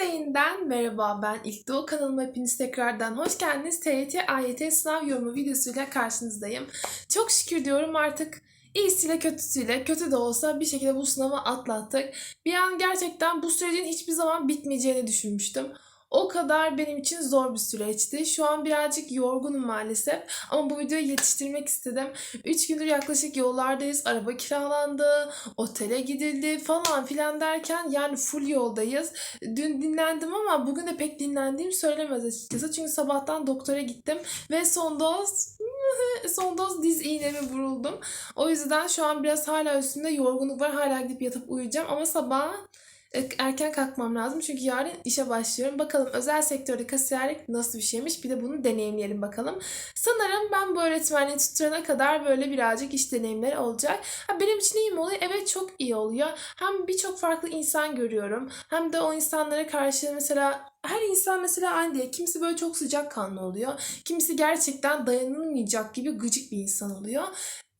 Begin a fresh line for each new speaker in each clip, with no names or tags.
Zeyn'den merhaba ben İlk Doğu kanalıma hepiniz tekrardan hoş geldiniz. TYT AYT sınav yorumu videosuyla karşınızdayım. Çok şükür diyorum artık iyisiyle kötüsüyle kötü de olsa bir şekilde bu sınavı atlattık. Bir an gerçekten bu sürecin hiçbir zaman bitmeyeceğini düşünmüştüm. O kadar benim için zor bir süreçti. Şu an birazcık yorgunum maalesef. Ama bu videoyu yetiştirmek istedim. 3 gündür yaklaşık yollardayız. Araba kiralandı, otele gidildi falan filan derken yani full yoldayız. Dün dinlendim ama bugün de pek dinlendiğim söylemez açıkçası. Çünkü sabahtan doktora gittim ve son doz son doz diz iğnemi vuruldum. O yüzden şu an biraz hala üstümde yorgunluk var. Hala gidip yatıp uyuyacağım ama sabah erken kalkmam lazım çünkü yarın işe başlıyorum. Bakalım özel sektörde kasiyerlik nasıl bir şeymiş bir de bunu deneyimleyelim bakalım. Sanırım ben bu öğretmenliği tutturana kadar böyle birazcık iş deneyimleri olacak. Ha, benim için iyi mi oluyor? Evet çok iyi oluyor. Hem birçok farklı insan görüyorum hem de o insanlara karşı mesela her insan mesela aynı değil. Kimisi böyle çok sıcakkanlı oluyor. Kimisi gerçekten dayanılmayacak gibi gıcık bir insan oluyor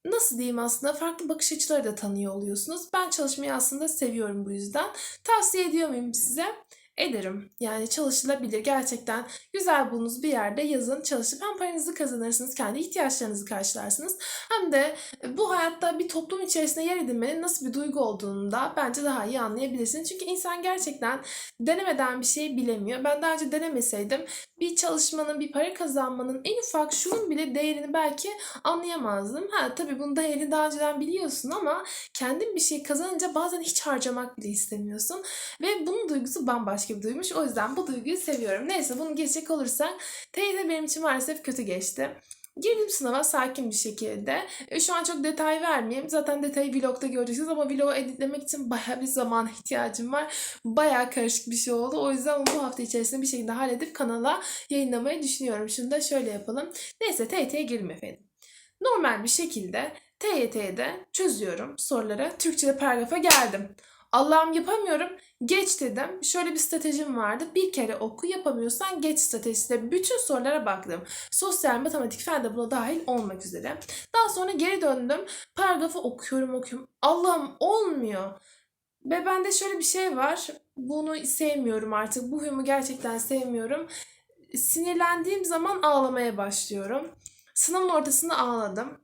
nasıl diyeyim aslında farklı bakış açıları da tanıyor oluyorsunuz. Ben çalışmayı aslında seviyorum bu yüzden. Tavsiye ediyor muyum size? Ederim. Yani çalışılabilir. Gerçekten güzel bulunuz bir yerde yazın çalışıp hem paranızı kazanırsınız, kendi ihtiyaçlarınızı karşılarsınız. Hem de bu hayatta bir toplum içerisinde yer edinmenin nasıl bir duygu olduğunu da bence daha iyi anlayabilirsiniz. Çünkü insan gerçekten denemeden bir şey bilemiyor. Ben daha önce denemeseydim bir çalışmanın, bir para kazanmanın en ufak şunun bile değerini belki anlayamazdım. Ha tabii bunu değerini daha önceden biliyorsun ama kendin bir şey kazanınca bazen hiç harcamak bile istemiyorsun. Ve bunun duygusu bambaşka bir duymuş. O yüzden bu duyguyu seviyorum. Neyse bunu geçecek olursak TYT benim için maalesef kötü geçti. Girdim sınava sakin bir şekilde. E, Şu an çok detay vermeyeyim. Zaten detayı vlogda göreceksiniz ama vlogu editlemek için baya bir zaman ihtiyacım var. Baya karışık bir şey oldu. O yüzden bu hafta içerisinde bir şekilde halledip kanala yayınlamayı düşünüyorum. Şunu da şöyle yapalım. Neyse TYT'ye girelim efendim. Normal bir şekilde TYT'de çözüyorum soruları. Türkçe'de paragrafa geldim. Allah'ım yapamıyorum. Geç dedim. Şöyle bir stratejim vardı. Bir kere oku yapamıyorsan geç stratejisiyle bütün sorulara baktım. Sosyal, matematik, fen de buna dahil olmak üzere. Daha sonra geri döndüm. Paragrafı okuyorum okuyorum. Allah'ım olmuyor. Ve bende şöyle bir şey var. Bunu sevmiyorum artık. Bu huyumu gerçekten sevmiyorum. Sinirlendiğim zaman ağlamaya başlıyorum. Sınavın ortasında ağladım.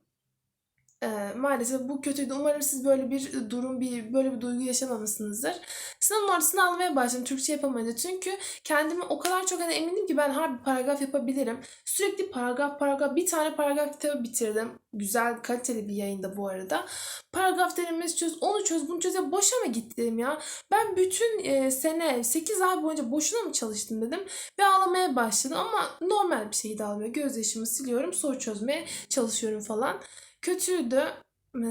Ee, maalesef bu kötüydü. Umarım siz böyle bir durum, bir böyle bir duygu yaşamamışsınızdır. Sınavın ortasında ağlamaya başladım Türkçe yapamayınca. Çünkü kendimi o kadar çok hani eminim ki ben her bir paragraf yapabilirim. Sürekli paragraf paragraf bir tane paragraf kitabı bitirdim. Güzel kaliteli bir yayında bu arada. Paragraf denemesi çöz, onu çöz, bunu çöz. Boşa mı gittim ya? Ben bütün e, sene 8 ay boyunca boşuna mı çalıştım dedim. Ve ağlamaya başladım ama normal bir şeydi ağlamıyor. Gözyaşımı siliyorum, soru çözmeye çalışıyorum falan. Kötüydü.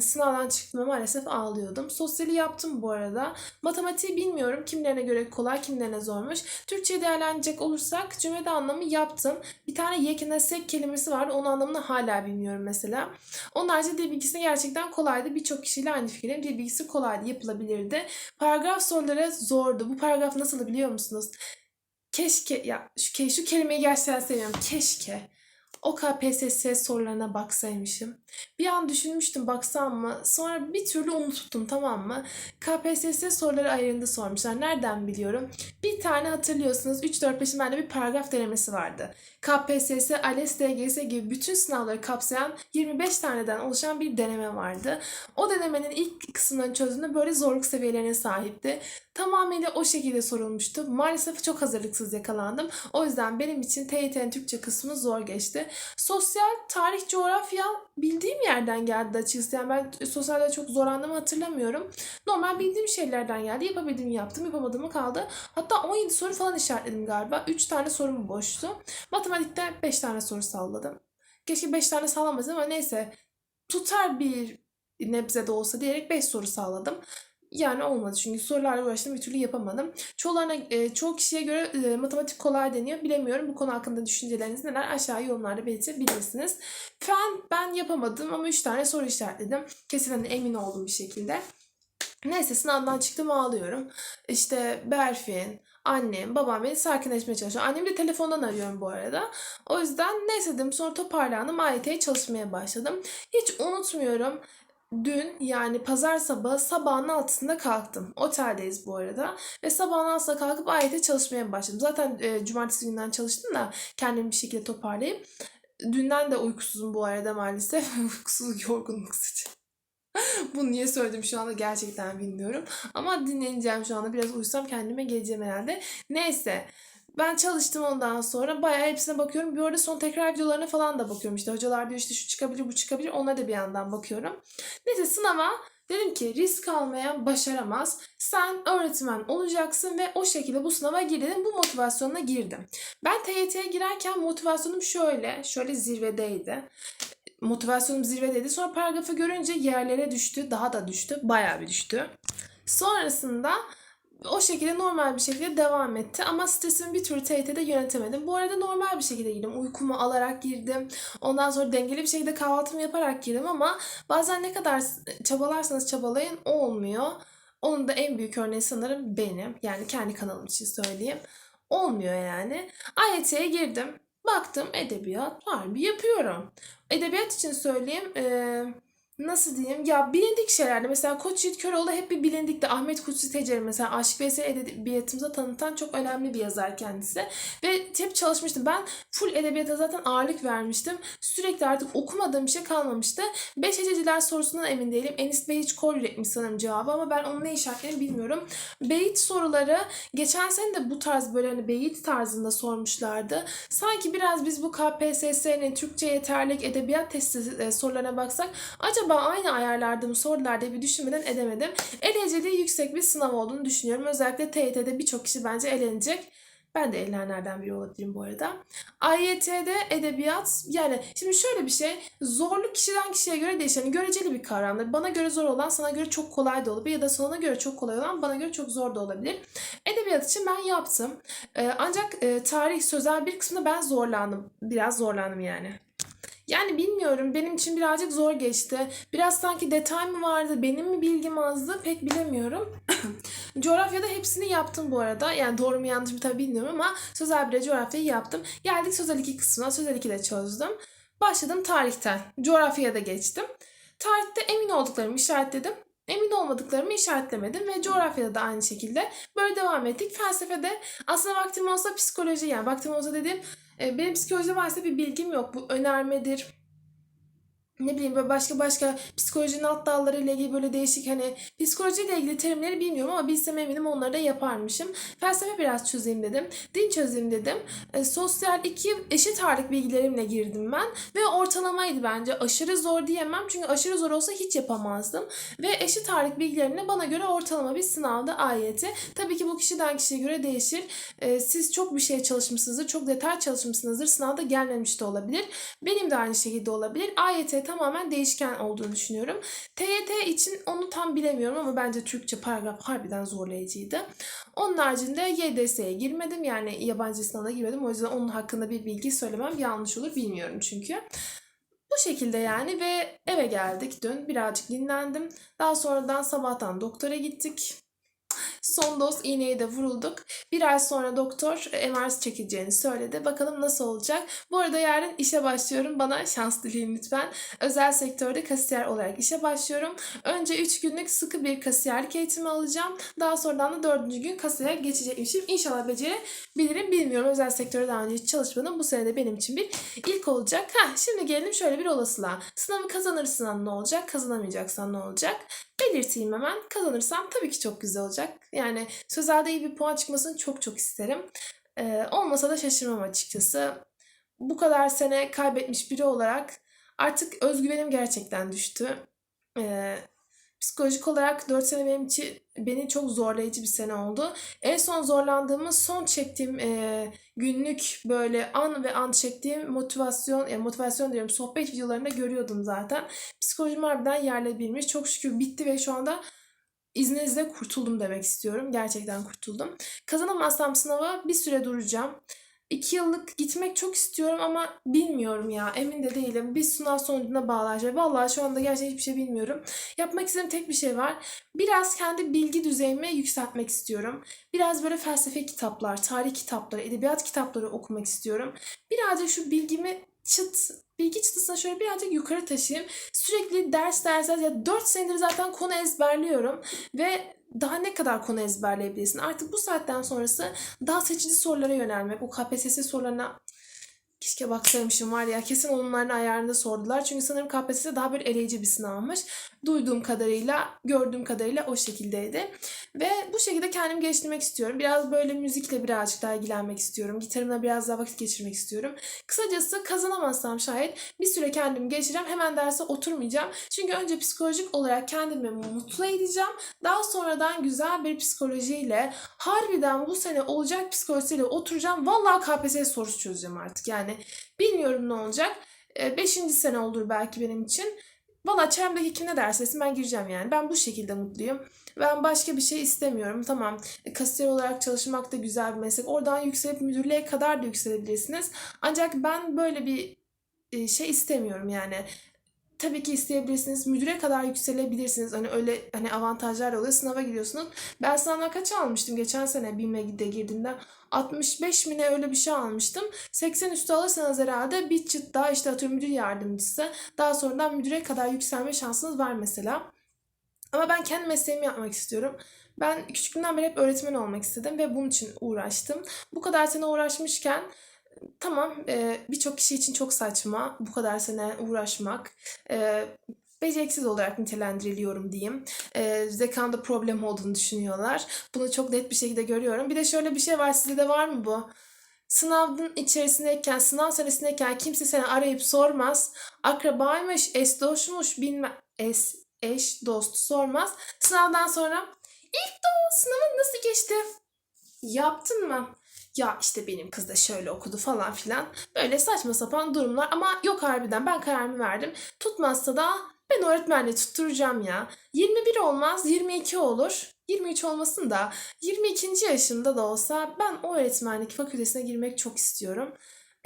Sınavdan çıktığımda maalesef ağlıyordum. Sosyali yaptım bu arada. Matematiği bilmiyorum. Kimlerine göre kolay, kimlerine zormuş. Türkçe'yi değerlendirecek olursak cümlede anlamı yaptım. Bir tane yekinesek kelimesi vardı. Onun anlamını hala bilmiyorum mesela. Onun haricinde dil bilgisi gerçekten kolaydı. Birçok kişiyle aynı fikirdeyim. Dil bilgisi kolaydı, yapılabilirdi. Paragraf soruları zordu. Bu paragraf nasıl biliyor musunuz? Keşke, ya şu, şu kelimeyi gerçekten seviyorum. Keşke o KPSS sorularına baksaymışım. Bir an düşünmüştüm baksam mı? Sonra bir türlü unuttum tamam mı? KPSS soruları ayarında sormuşlar. Nereden biliyorum? Bir tane hatırlıyorsunuz 3-4-5'in bende bir paragraf denemesi vardı. KPSS, ALES, DGS gibi bütün sınavları kapsayan 25 taneden oluşan bir deneme vardı. O denemenin ilk kısımlarını çözdüğümde böyle zorluk seviyelerine sahipti. Tamamıyla o şekilde sorulmuştu. Maalesef çok hazırlıksız yakalandım. O yüzden benim için TYT'nin Türkçe kısmı zor geçti. Sosyal, tarih, coğrafya bildiğim yerden geldi açıkçası. Yani ben sosyalde çok zorlandığımı hatırlamıyorum. Normal bildiğim şeylerden geldi. Yapabildiğimi yaptım, yapamadığımı kaldı. Hatta 17 soru falan işaretledim galiba. 3 tane sorum boştu. Matematikte 5 tane soru salladım. Keşke 5 tane sallamasaydım ama neyse. Tutar bir nebze de olsa diyerek 5 soru sağladım. Yani olmadı çünkü sorularla uğraştım bir türlü yapamadım. Çoğularına, e, çoğu kişiye göre e, matematik kolay deniyor. Bilemiyorum bu konu hakkında düşünceleriniz neler aşağı yorumlarda belirtebilirsiniz. Fen ben yapamadım ama 3 tane soru işaretledim. Kesin emin oldum bir şekilde. Neyse sınavdan çıktım ağlıyorum. İşte Berfin, annem, babam beni sakinleşmeye çalışıyor. Annemi de telefondan arıyorum bu arada. O yüzden neyse dedim sonra toparlandım. AYT'ye çalışmaya başladım. Hiç unutmuyorum dün yani pazar sabahı sabahın altısında kalktım. Oteldeyiz bu arada. Ve sabahın altısında kalkıp ayete çalışmaya başladım. Zaten e, cumartesi günden çalıştım da kendimi bir şekilde toparlayıp. Dünden de uykusuzum bu arada maalesef. Uykusuzluk, yorgunluk sıçı. Bunu niye söyledim şu anda gerçekten bilmiyorum. Ama dinleneceğim şu anda. Biraz uyusam kendime geleceğim herhalde. Neyse. Ben çalıştım ondan sonra. Bayağı hepsine bakıyorum. Bir arada son tekrar videolarına falan da bakıyorum. İşte hocalar diyor işte şu çıkabilir bu çıkabilir. Onlara da bir yandan bakıyorum. Neyse sınava dedim ki risk almayan başaramaz. Sen öğretmen olacaksın ve o şekilde bu sınava gir dedim. Bu motivasyonla girdim. Ben TYT'ye girerken motivasyonum şöyle. Şöyle zirvedeydi motivasyonum zirvedeydi. Sonra paragrafı görünce yerlere düştü. Daha da düştü. Bayağı bir düştü. Sonrasında o şekilde normal bir şekilde devam etti. Ama stresimi bir türlü TYT'de yönetemedim. Bu arada normal bir şekilde girdim. Uykumu alarak girdim. Ondan sonra dengeli bir şekilde kahvaltımı yaparak girdim ama bazen ne kadar çabalarsanız çabalayın olmuyor. Onun da en büyük örneği sanırım benim. Yani kendi kanalım için söyleyeyim. Olmuyor yani. AYT'ye girdim. Baktım edebiyat harbi yapıyorum. Edebiyat için söyleyeyim. eee, nasıl diyeyim? Ya bilindik şeylerdi. Mesela Koç Yiğit Köroğlu hep bir bilindikti. Ahmet Kutsi Tecer mesela Aşık Veysel edebiyatımıza tanıtan çok önemli bir yazar kendisi. Ve hep çalışmıştım. Ben full edebiyata zaten ağırlık vermiştim. Sürekli artık okumadığım bir şey kalmamıştı. Beş hececiler sorusundan emin değilim. Enis Bey hiç kol üretmiş sanırım cevabı ama ben onun ne işaretlerini bilmiyorum. Beyit soruları geçen sene de bu tarz böyle hani beyit tarzında sormuşlardı. Sanki biraz biz bu KPSS'nin Türkçe yeterlik edebiyat testi e, sorularına baksak acaba aynı ayarlarda mı sordular diye bir düşünmeden edemedim. Eleceliği yüksek bir sınav olduğunu düşünüyorum. Özellikle TYT'de birçok kişi bence elenecek. Ben de elenenlerden biri olabilirim bu arada. AYT'de edebiyat yani şimdi şöyle bir şey zorluk kişiden kişiye göre değişir. Yani göreceli bir kavramdır. Bana göre zor olan sana göre çok kolay da olabilir ya da sana göre çok kolay olan bana göre çok zor da olabilir. Edebiyat için ben yaptım. Ee, ancak e, tarih sözel bir kısmında ben zorlandım. Biraz zorlandım yani. Yani bilmiyorum benim için birazcık zor geçti. Biraz sanki detay mı vardı, benim mi bilgim azdı pek bilemiyorum. Coğrafyada hepsini yaptım bu arada. Yani doğru mu yanlış mı tabii bilmiyorum ama sözel bir coğrafyayı yaptım. Geldik sözel 2 kısmına. Sözel 2 de çözdüm. Başladım tarihten. Coğrafyaya da geçtim. Tarihte emin olduklarımı işaretledim. Emin olmadıklarımı işaretlemedim ve coğrafyada da aynı şekilde böyle devam ettik. Felsefede aslında vaktim olsa psikoloji yani vaktim olsa dediğim e, benim psikolojide varsa bir bilgim yok. Bu önermedir, ne bileyim böyle başka başka psikolojinin alt dalları ile ilgili böyle değişik hani psikolojiyle ilgili terimleri bilmiyorum ama bilsem eminim onları da yaparmışım. Felsefe biraz çözeyim dedim. Din çözeyim dedim. E, sosyal iki eşit ağırlık bilgilerimle girdim ben ve ortalamaydı bence. Aşırı zor diyemem çünkü aşırı zor olsa hiç yapamazdım. Ve eşit ağırlık bilgilerimle bana göre ortalama bir sınavda AYT. Tabii ki bu kişiden kişiye göre değişir. E, siz çok bir şey çalışmışsınızdır, çok detay çalışmışsınızdır. Sınavda gelmemiş de olabilir. Benim de aynı şekilde olabilir. AYT tamamen değişken olduğunu düşünüyorum. TYT için onu tam bilemiyorum ama bence Türkçe paragraf harbiden zorlayıcıydı. Onun haricinde YDS'ye girmedim yani yabancı sınavına girmedim. O yüzden onun hakkında bir bilgi söylemem yanlış olur bilmiyorum çünkü. Bu şekilde yani ve eve geldik dün birazcık dinlendim. Daha sonradan sabahtan doktora gittik. Son doz iğneyi de vurulduk. Bir ay sonra doktor e, MR çekeceğini söyledi. Bakalım nasıl olacak. Bu arada yarın işe başlıyorum. Bana şans dileyin lütfen. Özel sektörde kasiyer olarak işe başlıyorum. Önce 3 günlük sıkı bir kasiyerlik eğitimi alacağım. Daha sonradan da 4. gün kasaya geçecekmişim. İnşallah becerebilirim. Bilmiyorum. Özel sektörde daha önce hiç çalışmadım. Bu sene de benim için bir ilk olacak. Ha, şimdi gelelim şöyle bir olasılığa. Sınavı kazanırsan ne olacak? Kazanamayacaksan ne olacak? Belirteyim hemen. Kazanırsam tabii ki çok güzel olacak. Yani sözelde iyi bir puan çıkmasını çok çok isterim. Ee, olmasa da şaşırmam açıkçası. Bu kadar sene kaybetmiş biri olarak artık özgüvenim gerçekten düştü. Ee, psikolojik olarak 4 sene benim için beni çok zorlayıcı bir sene oldu. En son zorlandığımız son çektiğim e, günlük böyle an ve an çektiğim motivasyon, yani motivasyon diyorum sohbet videolarında görüyordum zaten. Psikolojim harbiden yerle bilmiş. Çok şükür bitti ve şu anda izninizle kurtuldum demek istiyorum. Gerçekten kurtuldum. Kazanamazsam sınava bir süre duracağım. İki yıllık gitmek çok istiyorum ama bilmiyorum ya. Emin de değilim. Bir sınav sonucuna bağlayacak. Vallahi şu anda gerçekten hiçbir şey bilmiyorum. Yapmak istediğim tek bir şey var. Biraz kendi bilgi düzeyimi yükseltmek istiyorum. Biraz böyle felsefe kitaplar, tarih kitapları, edebiyat kitapları okumak istiyorum. Birazcık şu bilgimi çıt bilgi çıtısını şöyle birazcık yukarı taşıyayım. Sürekli ders ders ders ya 4 senedir zaten konu ezberliyorum ve daha ne kadar konu ezberleyebilirsin? Artık bu saatten sonrası daha seçici sorulara yönelmek. O KPSS sorularına keşke baksaymışım var ya kesin onların ayarında sordular. Çünkü sanırım KPSS daha böyle eleyici bir sınavmış. Duyduğum kadarıyla, gördüğüm kadarıyla o şekildeydi. Ve bu şekilde kendimi geliştirmek istiyorum. Biraz böyle müzikle birazcık daha ilgilenmek istiyorum. Gitarımla biraz daha vakit geçirmek istiyorum. Kısacası kazanamazsam şayet bir süre kendimi geliştireceğim. Hemen derse oturmayacağım. Çünkü önce psikolojik olarak kendimi mutlu edeceğim. Daha sonradan güzel bir psikolojiyle harbiden bu sene olacak psikolojisiyle oturacağım. Vallahi KPSS sorusu çözeceğim artık. Yani bilmiyorum ne olacak. 5. sene olur belki benim için. Valla çevremdeki kim ne derse ben gireceğim yani. Ben bu şekilde mutluyum. Ben başka bir şey istemiyorum. Tamam kasiyer olarak çalışmak da güzel bir meslek. Oradan yükselip müdürlüğe kadar da yükselebilirsiniz. Ancak ben böyle bir e, şey istemiyorum yani. Tabii ki isteyebilirsiniz. Müdüre kadar yükselebilirsiniz. Hani öyle hani avantajlar oluyor. Sınava giriyorsunuz. Ben sınavdan kaç almıştım geçen sene BİM'e de girdiğimde? 65 mi ne öyle bir şey almıştım. 80 üstü alırsanız herhalde bir çıt daha işte atıyorum müdür yardımcısı. Daha sonradan müdüre kadar yükselme şansınız var mesela. Ama ben kendi mesleğimi yapmak istiyorum. Ben küçüklüğümden beri hep öğretmen olmak istedim ve bunun için uğraştım. Bu kadar sene uğraşmışken tamam e, birçok kişi için çok saçma bu kadar sene uğraşmak. E, beceriksiz olarak nitelendiriliyorum diyeyim. E, zekamda problem olduğunu düşünüyorlar. Bunu çok net bir şekilde görüyorum. Bir de şöyle bir şey var sizde de var mı bu? Sınavın içerisindeyken, sınav senesindeyken kimse seni arayıp sormaz. Akrabaymış, eş dostmuş, bilmem, eş, eş dost sormaz. Sınavdan sonra ilk o sınavın nasıl geçti? Yaptın mı? Ya işte benim kız da şöyle okudu falan filan. Böyle saçma sapan durumlar ama yok harbiden ben kararımı verdim. Tutmazsa da ben öğretmenle tutturacağım ya. 21 olmaz 22 olur. 23 olmasın da 22. yaşında da olsa ben o öğretmenlik fakültesine girmek çok istiyorum.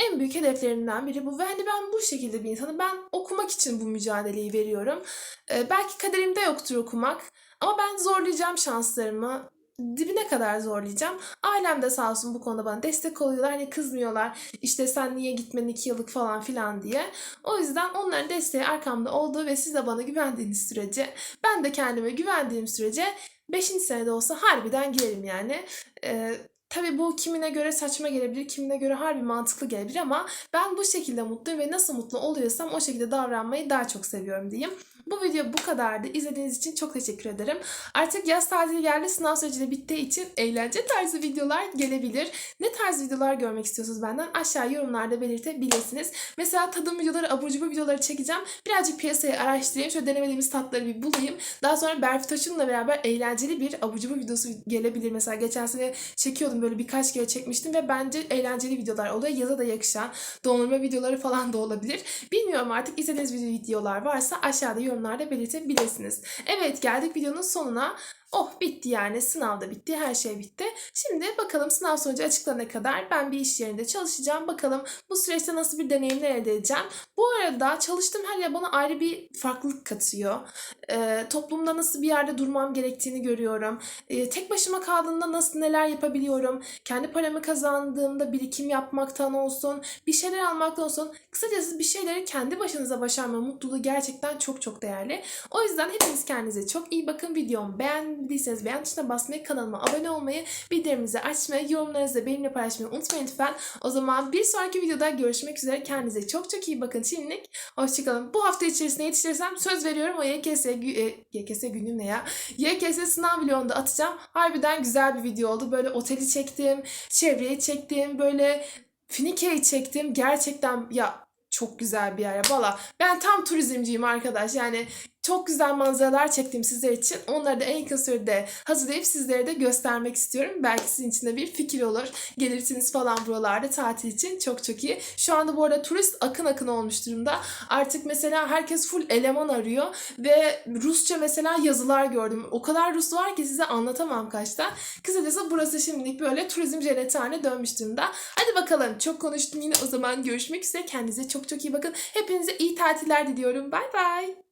En büyük hedeflerimden biri bu ve hani ben bu şekilde bir insanım. Ben okumak için bu mücadeleyi veriyorum. Ee, belki kaderimde yoktur okumak ama ben zorlayacağım şanslarımı dibine kadar zorlayacağım. Ailem de sağ olsun bu konuda bana destek oluyorlar. Hani kızmıyorlar işte sen niye gitmedin iki yıllık falan filan diye. O yüzden onların desteği arkamda olduğu ve siz de bana güvendiğiniz sürece ben de kendime güvendiğim sürece 5. senede olsa harbiden girerim yani. Ee, Tabii bu kimine göre saçma gelebilir, kimine göre harbi mantıklı gelebilir ama ben bu şekilde mutluyum ve nasıl mutlu oluyorsam o şekilde davranmayı daha çok seviyorum diyeyim. Bu video bu kadardı. İzlediğiniz için çok teşekkür ederim. Artık yaz tatili geldi. Sınav süreci de bittiği için eğlence tarzı videolar gelebilir. Ne tarz videolar görmek istiyorsunuz benden aşağı yorumlarda belirtebilirsiniz. Mesela tadım videoları, abur cubur videoları çekeceğim. Birazcık piyasayı araştırayım. Şöyle denemediğimiz tatları bir bulayım. Daha sonra Berfi Taşun'la beraber eğlenceli bir abur cubur videosu gelebilir. Mesela geçen sene çekiyordum böyle birkaç kere çekmiştim ve bence eğlenceli videolar oluyor. Yaza da yakışan dondurma videoları falan da olabilir. Bilmiyorum artık izlediğiniz videolar varsa aşağıda yorumlarda belirtebilirsiniz. Evet geldik videonun sonuna. Oh bitti yani sınav da bitti her şey bitti. Şimdi bakalım sınav sonucu açıklanana kadar ben bir iş yerinde çalışacağım. Bakalım bu süreçte nasıl bir deneyimler elde edeceğim. Bu arada çalıştığım her yer bana ayrı bir farklılık katıyor. Ee, toplumda nasıl bir yerde durmam gerektiğini görüyorum. Ee, tek başıma kaldığımda nasıl neler yapabiliyorum. Kendi paramı kazandığımda birikim yapmaktan olsun, bir şeyler almaktan olsun. Kısacası bir şeyleri kendi başınıza başarma mutluluğu gerçekten çok çok değerli. O yüzden hepiniz kendinize çok iyi bakın. Videomu beğendiyseniz beğen tuşuna basmayı, kanalıma abone olmayı, bildirimimizi açmayı, yorumlarınızı benimle paylaşmayı unutmayın lütfen. O zaman bir sonraki videoda görüşmek üzere. Kendinize çok çok iyi bakın şimdilik. Hoşçakalın. Bu hafta içerisinde yetiştirirsem söz veriyorum o YKS, e, YKS günüm ne ya? YKS sınav vlogunda atacağım. Harbiden güzel bir video oldu. Böyle oteli çektim, çevreyi çektim, böyle Finike'yi çektim. Gerçekten ya çok güzel bir yer. Valla ben tam turizmciyim arkadaş. Yani çok güzel manzaralar çektim sizler için. Onları da en kısa sürede hazırlayıp sizlere de göstermek istiyorum. Belki sizin için de bir fikir olur. Gelirsiniz falan buralarda tatil için. Çok çok iyi. Şu anda bu arada turist akın akın olmuş durumda. Artık mesela herkes full eleman arıyor. Ve Rusça mesela yazılar gördüm. O kadar Rus var ki size anlatamam kaçta. Kısacası burası şimdilik böyle turizm cenneti haline dönmüş durumda. Hadi bakalım çok konuştum yine o zaman görüşmek üzere. Kendinize çok çok iyi bakın. Hepinize iyi tatiller diliyorum. Bay bay.